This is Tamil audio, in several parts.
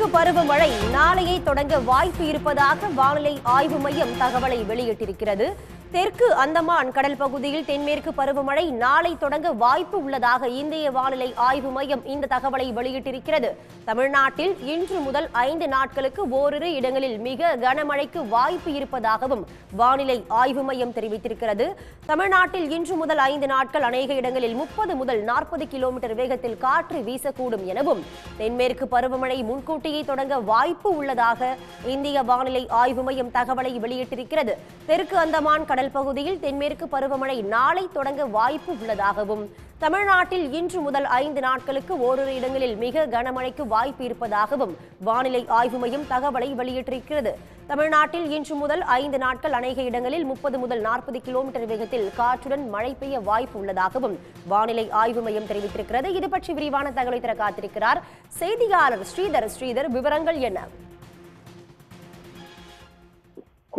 தென்மேற்கு பருவமழை நாளையே தொடங்க வாய்ப்பு இருப்பதாக வானிலை ஆய்வு மையம் தகவலை வெளியிட்டிருக்கிறது. தெற்கு அந்தமான் கடல் பகுதியில் தென்மேற்கு பருவமழை நாளை தொடங்க வாய்ப்பு உள்ளதாக இந்திய வானிலை ஆய்வு மையம் இந்த தகவலை வெளியிட்டிருக்கிறது. தமிழ்நாட்டில் இன்று முதல் ஐந்து நாட்களுக்கு ஓரிரு இடங்களில் மிக கனமழைக்கு வாய்ப்பு இருப்பதாகவும் வானிலை ஆய்வு மையம் தெரிவித்திருக்கிறது. தமிழ்நாட்டில் இன்று முதல் ஐந்து நாட்கள் அநேக இடங்களில் முப்பது முதல் நாற்பது கிலோமீட்டர் வேகத்தில் காற்று வீசக்கூடும் எனவும் தென்மேற்கு பருவமழை முன்கூட்டியே தொடங்க வாய்ப்பு உள்ளதாக இந்திய வானிலை ஆய்வு மையம் தகவலை வெளியிட்டிருக்கிறது. தெற்கு அந்தமான் கடல் கடல் பகுதியில் தென்மேற்கு பருவமழை நாளை தொடங்க வாய்ப்பு உள்ளதாகவும் தமிழ்நாட்டில் இன்று முதல் ஐந்து நாட்களுக்கு ஓரிரு இடங்களில் மிக கனமழைக்கு வாய்ப்பு இருப்பதாகவும் வானிலை ஆய்வு மையம் தகவலை வெளியிட்டிருக்கிறது. தமிழ்நாட்டில் இன்று முதல் ஐந்து நாட்கள் அநேக இடங்களில் முப்பது முதல் நாற்பது கிலோமீட்டர் வேகத்தில் காற்றுடன் மழை பெய்ய வாய்ப்பு உள்ளதாகவும் வானிலை ஆய்வு மையம் தெரிவித்திருக்கிறது. இது பற்றி விரிவான தகவலை தர காத்திருக்கிறார் செய்தியாளர் ஸ்ரீதர். ஸ்ரீதர் விவரங்கள் என்ன?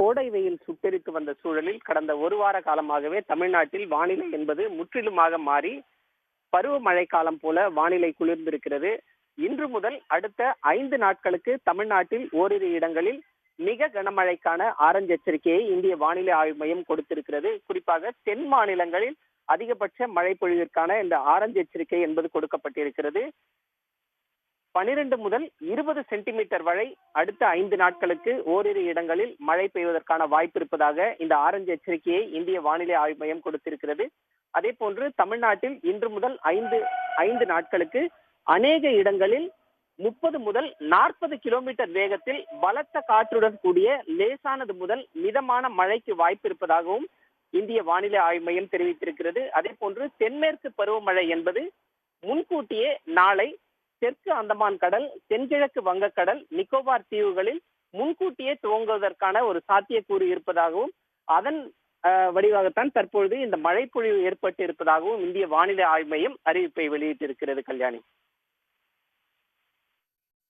கோடை வெயில் சுட்டெரித்து வந்த சூழலில் கடந்த ஒரு வார காலமாகவே தமிழ்நாட்டில் வானிலை என்பது முற்றிலுமாக மாறி பருவமழை காலம் போல வானிலை குளிர்ந்திருக்கிறது. இன்று முதல் அடுத்த ஐந்து நாட்களுக்கு தமிழ்நாட்டில் ஓரிரு இடங்களில் மிக கனமழைக்கான ஆரஞ்சு எச்சரிக்கையை இந்திய வானிலை ஆய்வு மையம் கொடுத்திருக்கிறது. குறிப்பாக தென் மாநிலங்களில் அதிகபட்ச மழை பொழிவிற்கான இந்த ஆரஞ்சு எச்சரிக்கை என்பது கொடுக்கப்பட்டிருக்கிறது. பனிரெண்டு முதல் இருபது சென்டிமீட்டர் வரை அடுத்த ஐந்து நாட்களுக்கு ஓரிரு இடங்களில் மழை பெய்வதற்கான வாய்ப்பு இருப்பதாக இந்த ஆரஞ்சு எச்சரிக்கையை இந்திய வானிலை ஆய்வு மையம் கொடுத்திருக்கிறது. அதே போன்று தமிழ்நாட்டில் இன்று முதல் ஐந்து ஐந்து நாட்களுக்கு அநேக இடங்களில் முப்பது முதல் நாற்பது கிலோமீட்டர் வேகத்தில் பலத்த காற்றுடன் கூடிய லேசானது முதல் மிதமான மழைக்கு வாய்ப்பு இருப்பதாகவும் இந்திய வானிலை ஆய்வு மையம் தெரிவித்திருக்கிறது. அதே போன்று தென்மேற்கு பருவமழை என்பது முன்கூட்டியே நாளை தெற்கு அந்தமான் கடல் தென்கிழக்கு வங்கக்கடல் நிக்கோபார் தீவுகளில் முன்கூட்டியே துவங்குவதற்கான ஒரு சாத்தியக்கூறு இருப்பதாகவும் அதன் வடிவாகத்தான் தற்பொழுது இந்த மழைப்பொழிவு ஏற்பட்டு இருப்பதாகவும் இந்திய வானிலை ஆய்வு மையம் அறிவிப்பை வெளியிட்டிருக்கிறது கல்யாணி.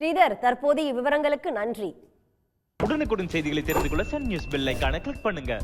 ஸ்ரீதர் தற்போதைய விவரங்களுக்கு நன்றி. உடனுக்குடன் செய்திகளை தெரிந்து கொள்ள சன் நியூஸ் பெல் ஐகானை கிளிக் பண்ணுங்க.